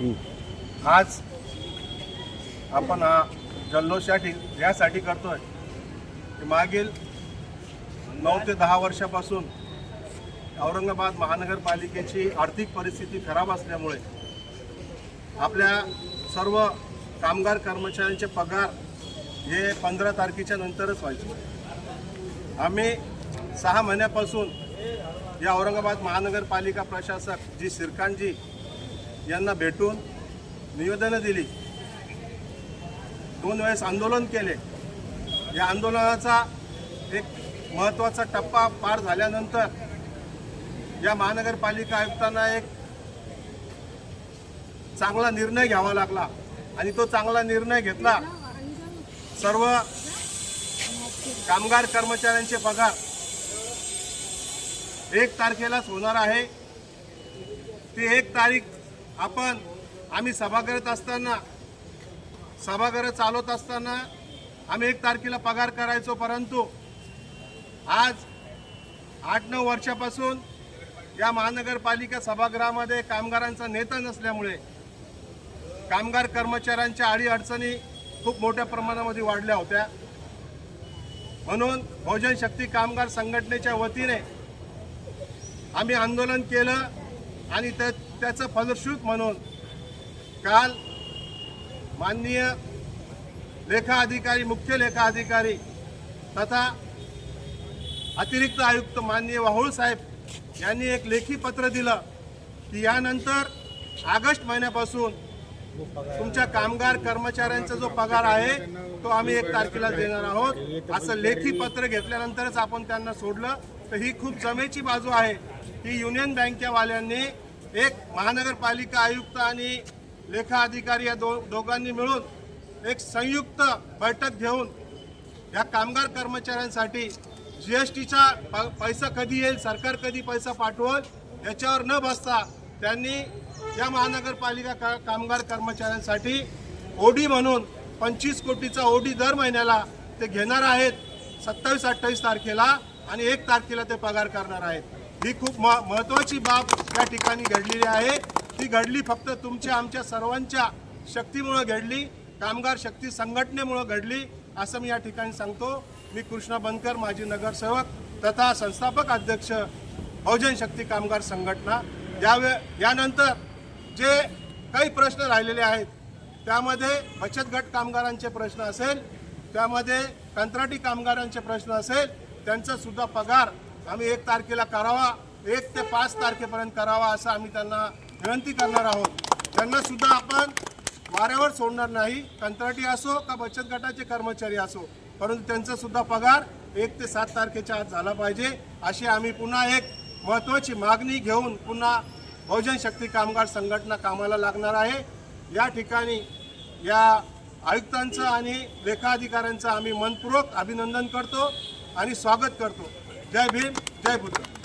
आज आपण हा जल्लोष यासाठी करतोय. की मागील नऊ ते दहा वर्षापासून औरंगाबाद महानगरपालिकेची आर्थिक परिस्थिती खराब असल्यामुळे आपल्या सर्व कामगार कर्मचाऱ्यांचे पगार हे पंधरा तारखेच्या नंतरच व्हायचे. आम्ही सहा महिन्यापासून या औरंगाबाद महानगरपालिका प्रशासक जी सिरकांजी यांना भेटून निवेदनं दिली. दोन वेळेस आंदोलन केले. या आंदोलनाचा एक महत्त्वाचा टप्पा पार झाल्यानंतर या महानगरपालिका आयुक्तांना एक चांगला निर्णय घ्यावा लागला आणि तो चांगला निर्णय घेतला. सर्व कामगार कर्मचाऱ्यांचे पगार एक तारखेलाच होणार आहे. ती एक तारीख आपण आम्ही सभागृहात असताना सभागृह चालवत असताना आम्ही एक तारखेला पगार करायचो परंतु आज आठ नऊ वर्षापासून या महानगरपालिका सभागृहामध्ये कामगारांचा नेता नसल्यामुळे कामगार कर्मचाऱ्यांच्या अडीअडचणी खूप मोठ्या प्रमाणामध्ये वाढल्या होत्या. म्हणून बहुजन शक्ती कामगार संघटनेच्या वतीने आम्ही आंदोलन केलं. आणि त्या त्याचं फलश्रुत म्हणून काल माननीय लेखा अधिकारी मुख्य लेखा अधिकारी तथा अतिरिक्त आयुक्त माननीय वाहुळ साहेब यांनी एक लेखी पत्र दिलं की यानंतर ऑगस्ट महिन्यापासून तुमच्या कामगार कर्मचाऱ्यांचा जो पगार आहे तो आम्ही एक तारखेला देणार आहोत. असं लेखी पत्र घेतल्यानंतरच आपण त्यांना सोडलं. तर ही खूप जमेची बाजू आहे. ही युनियन बँकेवाल्यांनी एक महानगरपालिका आयुक्त आणि लेखा अधिकारी या दो दोघांनी मिळून एक संयुक्त बैठक घेऊन या कामगार कर्मचाऱ्यांसाठी जी एस टीचा पैसा कधी येईल सरकार कधी पैसा पाठवल याच्यावर न बसता त्यांनी या महानगरपालिका का कामगार कर्मचाऱ्यांसाठी ओडी म्हणून पंचवीस कोटीचा ओडी दर महिन्याला ते घेणार आहेत सत्तावीस अठ्ठावीस तारखेला. आणि एक तारखेला ते पगार करणार आहेत. ही खूप म महत्त्वाची बाब या ठिकाणी घडलेली आहे. ती घडली फक्त तुमच्या आमच्या सर्वांच्या शक्तीमुळं घडली कामगार शक्ती संघटनेमुळं घडली असं मी या ठिकाणी सांगतो. मी कृष्णा बनकर माजी नगरसेवक तथा संस्थापक अध्यक्ष बहुजन शक्ती कामगार संघटना. यावे यानंतर जे काही प्रश्न राहिलेले आहेत त्यामध्ये बचत गट कामगारांचे प्रश्न असेल त्यामध्ये कंत्राटी कामगारांचे प्रश्न असेल त्यांचा सुद्धा पगार आम्ही एक तारखेला करावा एक ते पाच तारखेपर्यंत करावा असं आम्ही त्यांना विनंती करणार आहोत. त्यांना सुद्धा आपण वाऱ्यावर सोडणार नाही कंत्राटी असो का बचत गटाचे कर्मचारी असो परंतु त्यांचा सुद्धा पगार एक ते सात तारखेच्या आत झाला पाहिजे अशी आम्ही पुन्हा एक महत्त्वाची मागणी घेऊन पुन्हा बहुजन शक्ती कामगार संघटना कामाला लागणार आहे. या ठिकाणी या आयुक्तांचं आणि लेखाधिकाऱ्यांचं आम्ही मनपूर्वक अभिनंदन करतो. आणि स्वागत करतो. जय भीम जय बुद्ध.